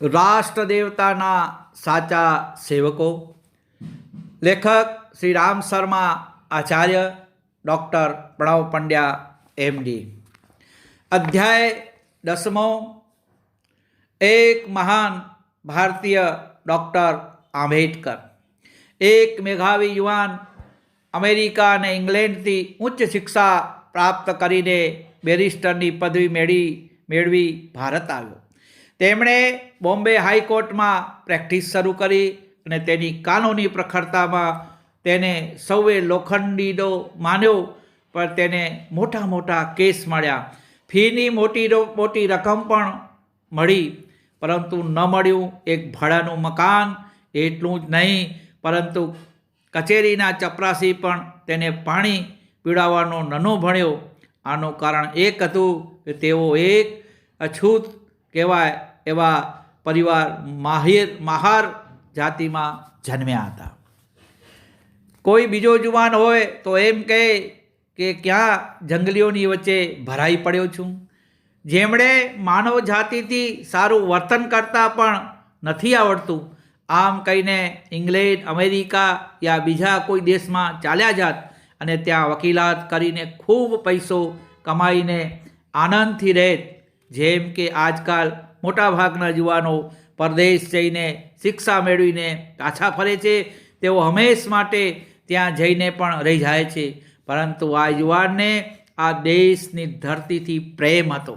રાષ્ટ્ર દેવતાના સાચા સેવકો લેખક શ્રી રામ શર્મા આચાર્ય ડૉક્ટર પ્રણવ પંડ્યા એમડી અધ્યાય દસમો એક મહાન ભારતીય ડૉક્ટર આંબેડકર એક મેઘાવી યુવાન અમેરિકા અને ઇંગ્લેન્ડથી ઉચ્ચ શિક્ષા પ્રાપ્ત કરીને બેરિસ્ટરની પદવી મેળવી મેળવી ભારત આવ્યો. તેમણે બોમ્બે હાઈકોર્ટમાં પ્રેક્ટિસ શરૂ કરી અને તેની કાનૂની પ્રખરતામાં તેને સૌએ લોખંડીડો માન્યો, પણ તેને મોટા મોટા કેસ મળ્યા. ફીની મોટી મોટી રકમ પણ મળી, પરંતુ ન મળ્યું એક ભાડાનું મકાન, એટલું જ નહીં, પરંતુ કચેરીના ચપરાસી પણ તેને પાણી પીડાવવાનો નનો ભણ્યો. આનું કારણ એક હતું કે તેઓ એક અછૂત કહેવાય એવા પરિવાર માહિર, માહાર જાતિમાં જન્મ્યા હતા. કોઈ બીજો જુવાન હોય તો એમ કહે કે, ક્યાં જંગલીઓની વચ્ચે ભરાઈ પડ્યો છું? જેમણે માનવ જાતિથી સારું વર્તન કરતાં પણ નથી આવડતું. આમ કહીને ઇંગ્લેન્ડ, અમેરિકા યા બીજા કોઈ દેશમાં ચાલ્યા જાત અને ત્યાં વકીલાત કરીને ખૂબ પૈસો કમાઈને આનંદથી રહેત. જેમ કે આજકાલ મોટાભાગના યુવાનો પરદેશ જઈને શિક્ષા મેળવીને પાછા ફરે છે, તેઓ હંમેશ માટે ત્યાં જઈને પણ રહી જાય છે. પરંતુ આ યુવાનને આ દેશની ધરતીથી પ્રેમ હતો.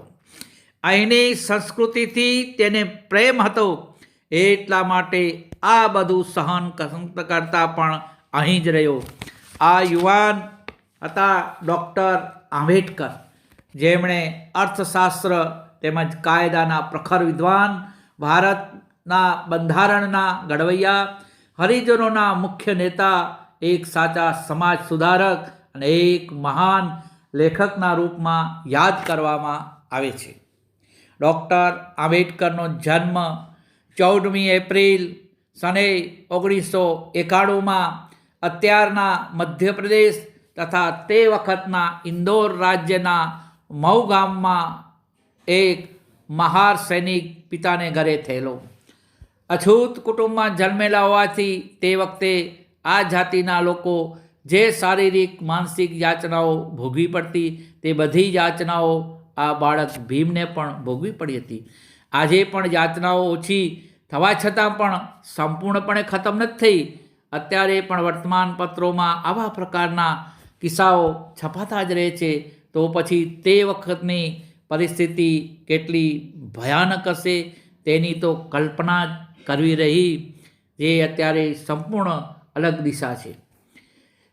અહીંની સંસ્કૃતિથી તેને પ્રેમ હતો, એટલા માટે આ બધું સહન કરતા પણ અહીં જ રહ્યો. આ યુવાન હતા ડૉક્ટર આંબેડકર. જેમણે અર્થશાસ્ત્ર તેમજ કાયદાના પ્રખર વિદ્વાન, ભારતના બંધારણના ઘડવૈયા, હરિજનોના મુખ્ય નેતા, એક સાચા સમાજ સુધારક અને એક મહાન લેખકના રૂપમાં યાદ કરવામાં આવે છે. ડૉક્ટર આંબેડકરનો જન્મ ચૌદમી એપ્રિલ સને ઓગણીસો એકાણુંમાં અત્યારના મધ્યપ્રદેશ તથા તે વખતના ઇન્દોર રાજ્યના મઉ ગામમાં એક મહાર સૈનિક પિતાને ઘરે થયેલો. અછૂત કુટુંબમાં જન્મેલા હોવાથી તે વખતે આ જાતિના લોકો જે શારીરિક, માનસિક યાચનાઓ ભોગવી પડતી, તે બધી યાચનાઓ આ બાળક ભીમને પણ ભોગવી પડી હતી. આજે પણ યાચનાઓ ઓછી થવા છતાં પણ સંપૂર્ણપણે ખતમ નથી થઈ. અત્યારે પણ વર્તમાન પત્રોમાં આવા પ્રકારના કિસ્સાઓ છપાતા જ રહે છે. તો પછી તે વખતની પરિસ્થિતિ કેટલી ભયાનક હશે તેની તો કલ્પના કરવી રહી, જે અત્યારે સંપૂર્ણ અલગ દિશા છે.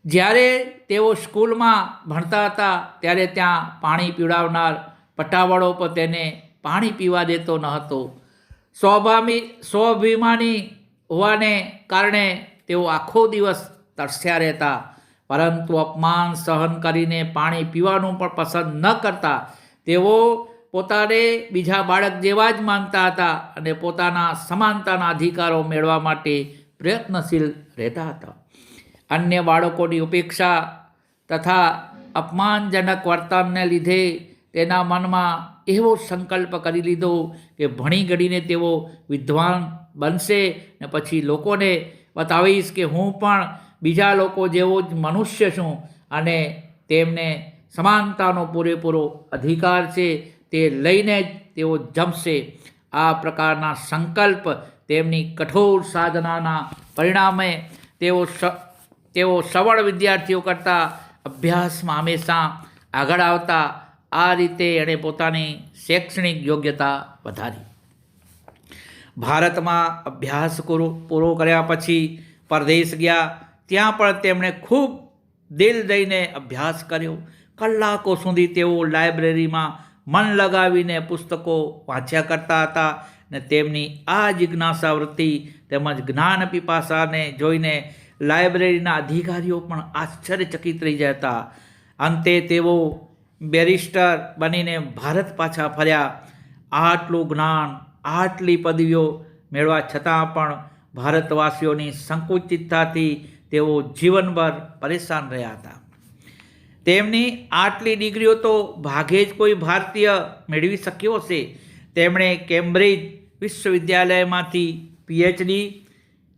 જ્યારે તેઓ સ્કૂલમાં ભણતા હતા, ત્યારે ત્યાં પાણી પીવડાવનાર પટાવાળો પર તેને પાણી પીવા દેતો ન હતો. સ્વાભાવિક સ્વાભિમાની હોવાને કારણે તેઓ આખો દિવસ તરસ્યા રહેતા. પરંતુ અપમાન સહન કરીને પાણી પીવાનું પણ પસંદ ન કરતા. તેઓ પોતાને બીજા બાળક જેવા જ માનતા હતા અને પોતાના સમાનતાના અધિકારો મેળવવા માટે પ્રયત્નશીલ રહેતા હતા. અન્ય બાળકોની ઉપેક્ષા તથા અપમાનજનક વર્તનને લીધે તેના મનમાં એવો સંકલ્પ કરી લીધો કે ભણી ગણીને તેઓ વિદ્વાન બનશે ને પછી લોકોને બતાવીશ કે હું પણ બીજા લોકો જેવો જ મનુષ્ય છું અને તેમને સમાનતાનો પૂરેપૂરો અધિકાર છે, તે લઈને જ તેઓ જમશે. આ પ્રકારના સંકલ્પ તેમની કઠોર સાધનાના પરિણામે તેઓ તેઓ સવળ વિદ્યાર્થીઓ કરતાં અભ્યાસમાં હંમેશા આગળ આવતા, આ રીતે એણે પોતાની શૈક્ષણિક યોગ્યતા વધારી. ભારતમાં અભ્યાસ પૂરો કર્યા પછી પરદેશ ગયા ત્યાં પણ તેમણે ખૂબ દિલ દઈને અભ્યાસ કર્યો. કલાકો સુધી તેઓ લાઇબ્રેરીમાં મન લગાવીને પુસ્તકો વાંચ્યા કરતા હતા ને તેમની આ જિજ્ઞાસા વૃત્તિ તેમજ જ્ઞાન પીપાસાને જોઈને લાઇબ્રેરીના અધિકારીઓ પણ આશ્ચર્યચકિત રહી જતા. અંતે તેઓ બેરિસ્ટર બનીને ભારત પાછા ફર્યા. આટલું જ્ઞાન, આટલી પદવીઓ મેળવા છતાં પણ ભારતવાસીઓની સંકુચિતતાથી તેઓ જીવનભર પરેશાન રહ્યા હતા. તેમની આટલી ડિગ્રીઓ તો ભાગે જ કોઈ ભારતીય મેળવી શક્યો હશે. તેમણે કેમ્બ્રિજ વિશ્વવિદ્યાલયમાંથી પીએચડી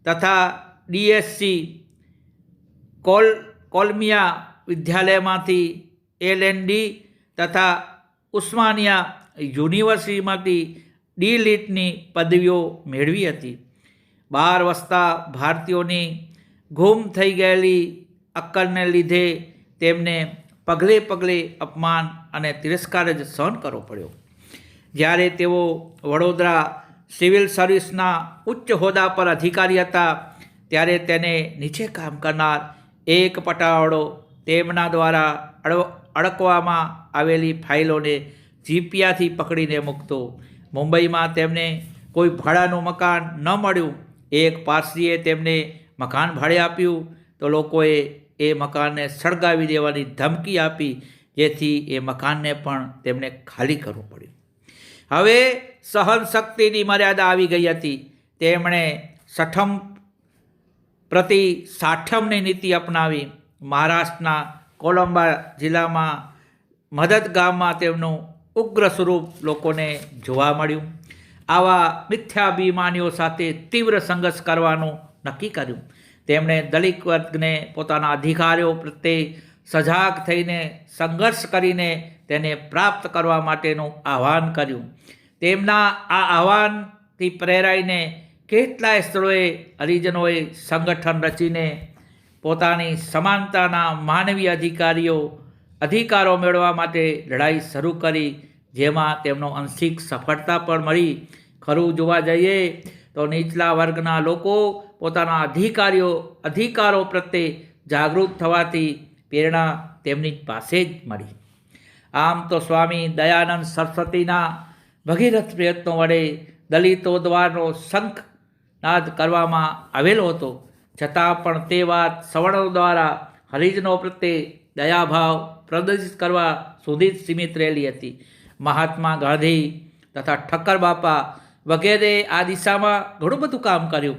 તથા ડીએસસી કોલ, કોલમિયા વિદ્યાલયમાંથી એલએનડી તથા ઉસ્માનિયા યુનિવર્સિટીમાંથી ડી લીટની પદવીઓ મેળવી હતી. બહાર વસતા ભારતીયોની ગુમ થઈ ગયેલી અક્કલને લીધે તેમને પગલે પગલે અપમાન અને તિરસ્કાર જ સહન કરવો પડ્યો. જ્યારે તેઓ વડોદરા સિવિલ સર્વિસના ઉચ્ચ હોદ્દા પર અધિકારી હતા, ત્યારે તેને નીચે કામ કરનાર એક પટાવાળો તેમના દ્વારા અડકવામાં આવેલી ફાઇલોને જીપિયાથી પકડીને મૂકતો. મુંબઈમાં તેમને કોઈ ભાડાનું મકાન ન મળ્યું. એક પારસીએ તેમને મકાન ભાડે આપ્યું, તો લોકોએ એ મકાનને સળગાવી દેવાની ધમકી આપી, જેથી એ મકાનને પણ તેમને ખાલી કરવું પડ્યું. હવે સહન શક્તિની મર્યાદા આવી ગઈ હતી. તેમણે સઠમ પ્રતિ સાઠમની નીતિ અપનાવી. મહારાષ્ટ્રના કોલંબા જિલ્લામાં મદદ ગામમાં તેમનું ઉગ્ર સ્વરૂપ લોકોને જોવા મળ્યું. આવા મિથ્યાભિમાનીઓ સાથે તીવ્ર સંઘર્ષ કરવાનું નક્કી કર્યું. તેમણે દલિત વર્ગને પોતાના અધિકારીઓ પ્રત્યે સજાગ થઈને સંઘર્ષ કરીને તેને પ્રાપ્ત કરવા માટેનું આહ્વાન કર્યું. તેમના આ આહ્વાનથી પ્રેરાઈને કેટલાય સ્થળોએ હરિજનોએ સંગઠન રચીને પોતાની સમાનતાના માનવીય અધિકારીઓ અધિકારો મેળવવા માટે લડાઈ શરૂ કરી, જેમાં તેમનો અંશિક સફળતા પણ મળી. ખરું, જોવા જઈએ તો નીચલા વર્ગના લોકો પોતાના અધિકારીઓ, અધિકારો પ્રત્યે જાગૃત થવાથી પ્રેરણા તેમની પાસે જ મળી. આમ તો સ્વામી દયાનંદ સરસ્વતીના ભગીરથ પ્રયત્નો વડે દલિતો દ્વારનો શંખ નાદ કરવામાં આવેલો હતો. છતાં પણ તે વાત સવર્ણો દ્વારા હરિજનો પ્રત્યે દયાભાવ પ્રદર્શિત કરવા સુધી જ સીમિત રહેલી હતી. મહાત્મા ગાંધી તથા ઠક્કર બાપા વગેરે આ દિશામાં ઘણું બધું કામ કર્યું.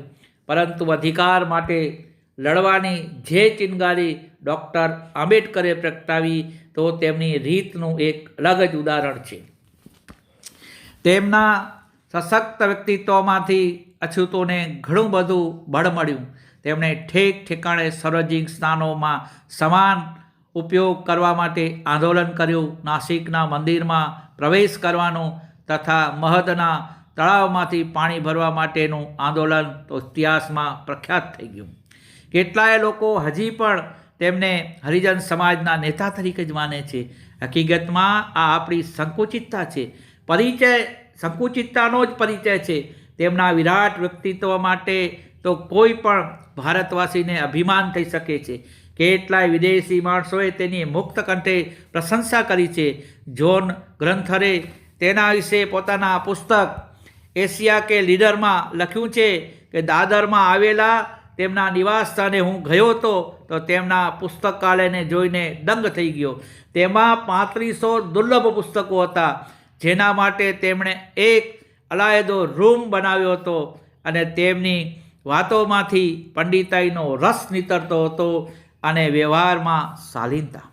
પરંતુ અધિકાર માટે લડવાની જે ચિનગારી ડૉક્ટર આંબેડકરે પ્રગટાવી, તો તેમની રીતનું એક અલગ જ ઉદાહરણ છે. તેમના સશક્ત વ્યક્તિત્વમાંથી અછૂતોને ઘણું બધું બળ મળ્યું. તેમણે ઠેક ઠેકાણે સાર્વજનિક સ્થાનોમાં સમાન ઉપયોગ કરવા માટે આંદોલન કર્યું. નાસિકના મંદિરમાં પ્રવેશ કરવાનું તથા મહદના તળાવમાંથી પાણી ભરવા માટેનું આંદોલન તો ઇતિહાસમાં પ્રખ્યાત થઈ ગયું. કેટલાય લોકો હજી પણ તેમને હરિજન સમાજના નેતા તરીકે જ માને છે. હકીકતમાં આ આપણી સંકુચિતતા છે. પરિચય, સંકુચિતતાનો જ પરિચય છે. તેમના વિરાટ વ્યક્તિત્વ માટે તો કોઈ પણ ભારતવાસીને અભિમાન થઈ શકે છે. કેટલાય વિદેશી માણસોએ તેની મુક્ત કંઠે પ્રશંસા કરી છે. જોન ગ્રંથરે તેના વિશે પોતાના પુસ્તક એશિયા કે લીડરમાં લખ્યું છે કે દાદરમાં આવેલા તેમના નિવાસસ્થાને હું ગયો હતો, તો તેમના પુસ્તકાલયને જોઈને દંગ થઈ ગયો. તેમાં પાંત્રીસો દુર્લભ પુસ્તકો હતા, જેના માટે તેમણે એક અલાયદો રૂમ બનાવ્યો હતો અને તેમની વાતોમાંથી પંડિતાઈનો રસ નીતરતો હતો અને વ્યવહારમાં શાલીનતા.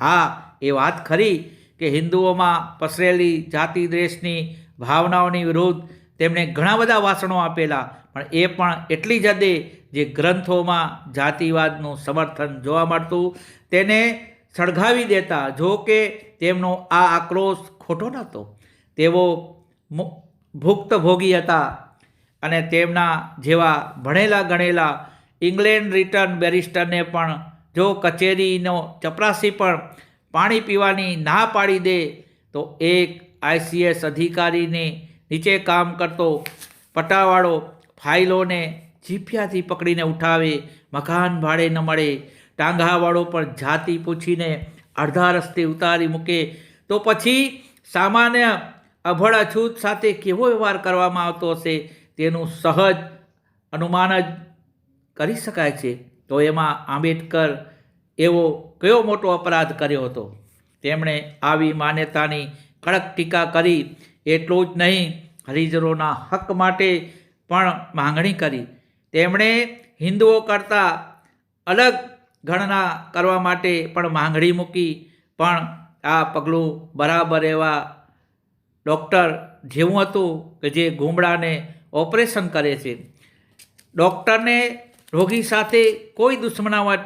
હા, એ વાત ખરી કે હિન્દુઓમાં પસરેલી જાતિ દ્વેષની ભાવનાઓની વિરુદ્ધ તેમણે ઘણા બધા વાસણો આપેલા, પણ એ પણ એટલી જ હદે જે ગ્રંથોમાં જાતિવાદનું સમર્થન જોવા મળતું, તેને સળગાવી દેતા, જો કે તેમનો આ આક્રોશ ખોટો નહોતો. તેઓ ભુક્તભોગી હતા અને તેમના જેવા ભણેલા ગણેલા ઇંગ્લેન્ડ રિટર્ન બેરિસ્ટરને પણ જો કચેરીનો ચપરાસી પણ પાણી પીવાની ના પાડી દે, તો એક આઈસીએસ અધિકારીને નીચે કામ કરતો પટાવાળો ફાઇલોને જીફિયાથી પકડીને ઉઠાવે, મકાન ભાડે ન મળે. ટાંગાવાળો પણ જાતિ પૂછીને અડધા રસ્તે ઉતારી મૂકે. તો પછી સામાન્ય અભળ અછૂત સાથે કેવો વ્યવહાર કરવામાં આવતો હશે? તેનું સહજ અનુમાન જ કરી શકાય છે. તો એમાં આંબેડકર એવો કયો મોટો અપરાધ કર્યો હતો? તેમણે આવી માન્યતાની કડક ટીકા કરી, એટલું જ નહીં, હરિજનોના હક માટે પણ માંગણી કરી. તેમણે હિન્દુઓ કરતાં અલગ ગણના કરવા માટે પણ માંગણી મૂકી, પણ આ પગલું બરાબર એવા ડૉક્ટર જેવું હતું કે જે ગુમડાને ઓપરેશન કરે છે. ડૉક્ટરને રોગી સાથે કોઈ દુશ્મનાવટ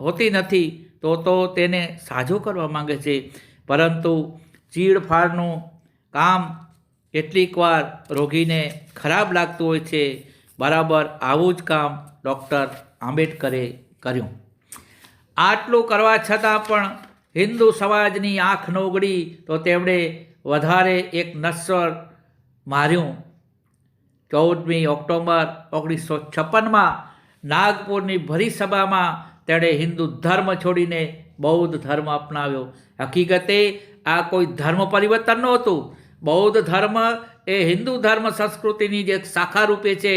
હોતી નથી, તો તો તેને સાજો કરવા માંગે છે. પરંતુ ચીડફાડનું કામ કેટલીક વાર રોગીને ખરાબ લાગતું હોય છે, બરાબર આવું જ કામ ડૉક્ટર આંબેડકરે કર્યું. આટલું કરવા છતાં પણ હિન્દુ સમાજની આંખ નોગડી તો તેમણે વધારે એક નશ્વર માર્યું. ચૌદમી ઓક્ટોબર ઓગણીસો છપ્પનમાં નાગપુરની ભરી સભામાં તેણે હિન્દુ ધર્મ છોડીને બૌદ્ધ ધર્મ અપનાવ્યો. હકીકતે આ કોઈ ધર્મ પરિવર્તન નહોતું. બૌદ્ધ ધર્મ એ હિન્દુ ધર્મ સંસ્કૃતિની જે શાખા રૂપે છે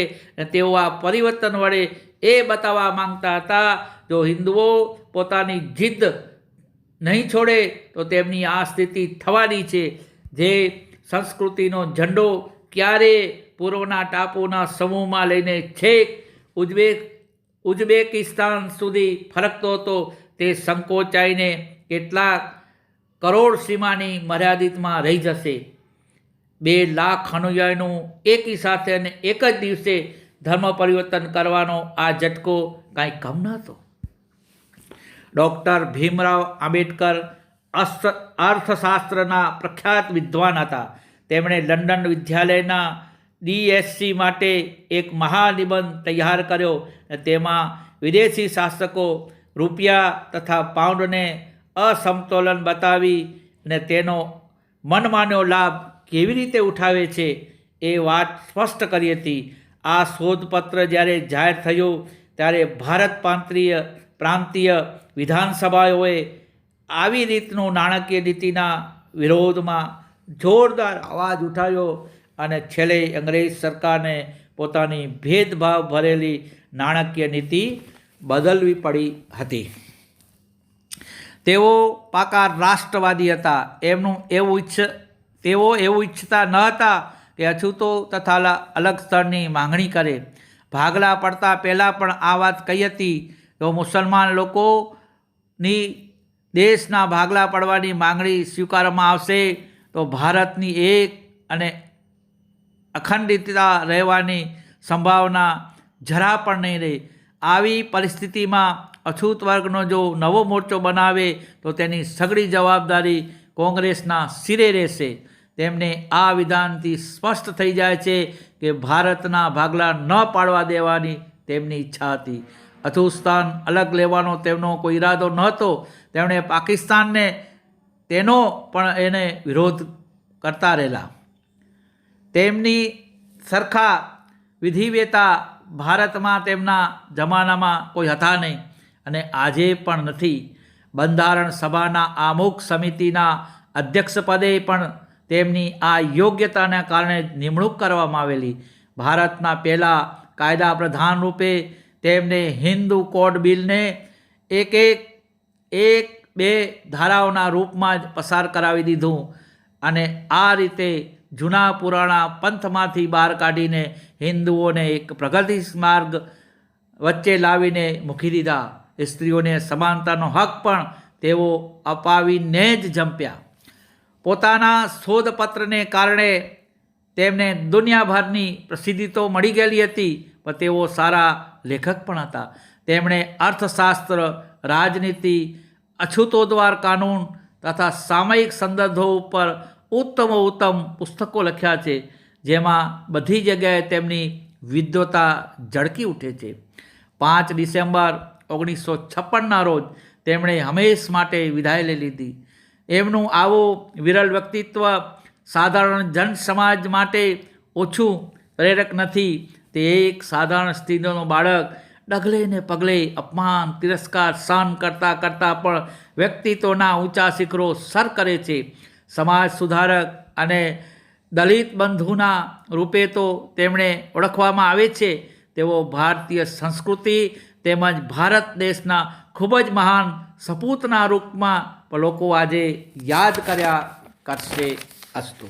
તેઓ આ પરિવર્તન વડે એ બતાવવા માંગતા હતા, જો હિન્દુઓ પોતાની જીદ નહીં છોડે, તો તેમની આ સ્થિતિ થવાની છે. જે સંસ્કૃતિનો ઝંડો ક્યારે પૂર્વના ટાપુના સમૂહમાં લઈને છેક ઉઝબેક, ઉઝબેકિસ્તાન સુધી ફરકતો હતો, તે સંકોચાઈને કેટલાક કરોડ સીમાની મર્યાદિતમાં રહી જશે. બે લાખ અનુયાયીનું એકી સાથે અને એક જ દિવસે ધર્મ પરિવર્તન કરવાનો આ ઝટકો કાંઈ કમ નહોતો. ડૉક્ટર ભીમરાવ આંબેડકર અર્થશાસ્ત્રના પ્રખ્યાત વિદ્વાન હતા. તેમણે લંડન વિદ્યાલયના ડીએસસી માટે એક મહાનિબંધ તૈયાર કર્યો તેમાં વિદેશી શાસકો રૂપિયા તથા પાઉન્ડને અસમતોલન બતાવી ને તેનો મનમાન્યો લાભ કેવી રીતે ઉઠાવે છે એ વાત સ્પષ્ટ કરી હતી. આ શોધપત્ર જ્યારે જાહેર થયું ત્યારે ભારત પ્રાંતીય પ્રાંતીય વિધાનસભાઓએ આવી રીતનું નાણાકીય નીતિના વિરોધમાં જોરદાર અવાજ ઉઠાવ્યો અને છેલ્લે અંગ્રેજ સરકારને પોતાની ભેદભાવ ભરેલી નાણાકીય નીતિ બદલવી પડી હતી. તેઓ પાકા રાષ્ટ્રવાદી હતા. એમનું એવું ઈચ્છ, તેઓ એવું ઈચ્છતા ન હતા કે અછૂતો તથા અલગ સ્તરની માંગણી કરે. ભાગલા પડતા પહેલાં પણ આ વાત કહી હતી તો મુસલમાન લોકોની દેશના ભાગલા પડવાની માંગણી સ્વીકારવામાં આવશે તો ભારતની એક અને અખંડિતતા રહેવાની સંભાવના જરા પણ નહીં રહે. આવી પરિસ્થિતિમાં અછૂત વર્ગનો જો નવો મોરચો બનાવે તો તેની સઘળી જવાબદારી કોંગ્રેસના સિરે રહેશે. તેમને આ વિધાનથી સ્પષ્ટ થઈ જાય છે કે ભારતના ભાગલા ન પાડવા દેવાની તેમની ઈચ્છા હતી. અથુસ્તાન અલગ લેવાનો તેમનો કોઈ ઈરાદો નહોતો. તેમણે પાકિસ્તાનને તેનો પણ એને વિરોધ કરતા રહેલા. તેમની સરખા વિધિવેતા ભારતમાં તેમના જમાનામાં કોઈ હતા નહીં અને આજે પણ નથી. બંધારણ સભાના આમુખ સમિતિના અધ્યક્ષપદે પણ તેમની આ યોગ્યતાના કારણે નિમણૂક કરવામાં આવેલી. ભારતના પહેલાં કાયદા પ્રધાન રૂપે તેમને હિન્દુ કોડ બિલને એક એક એક બે ધારાઓના રૂપમાં જ પસાર કરાવી દીધું અને આ રીતે જૂના પુરાણા પંથમાંથી બહાર કાઢીને હિન્દુઓને એક પ્રગતિ માર્ગ વચ્ચે લાવીને મૂકી દીધા. સ્ત્રીઓને સમાનતાનો હક પણ તેઓ અપાવીને જ જંપ્યા. પોતાના શોધપત્રને કારણે તેમને દુનિયાભરની પ્રસિદ્ધિ તો મળી ગયેલી હતી, પણ તેઓ સારા લેખક પણ હતા. તેમણે અર્થશાસ્ત્ર, રાજનીતિ, અછૂતો દ્વાર કાનૂન તથા સામયિક સંદર્ભો ઉપર ઉત્તમ ઉત્તમ પુસ્તકો લખ્યા છે, જેમાં બધી જગ્યાએ તેમની વિદ્વતા ઝળકી ઉઠે છે. પાંચ ડિસેમ્બર ઓગણીસો છપ્પનના રોજ તેમણે હંમેશ માટે વિદાય લઈ લીધી. એમનું આવું વિરલ વ્યક્તિત્વ સાધારણ જન સમાજ માટે ઓછું પ્રેરક નથી. તે એક સાધારણ સ્થિતિનો બાળક ડગલે ને પગલે અપમાન, તિરસ્કાર સહન કરતાં કરતાં પણ વ્યક્તિત્વના ઊંચા શિખરો સર કરે છે. સમાજ સુધારક અને દલિત બંધુના રૂપે તો તેમણે ઓળખવામાં આવે છે તેઓ ભારતીય સંસ્કૃતિ તેમજ ભારત દેશના ખૂબ જ મહાન સપૂતના રૂપમાં લોકો આજે યાદ કર્યા કરશે અસ્તુ.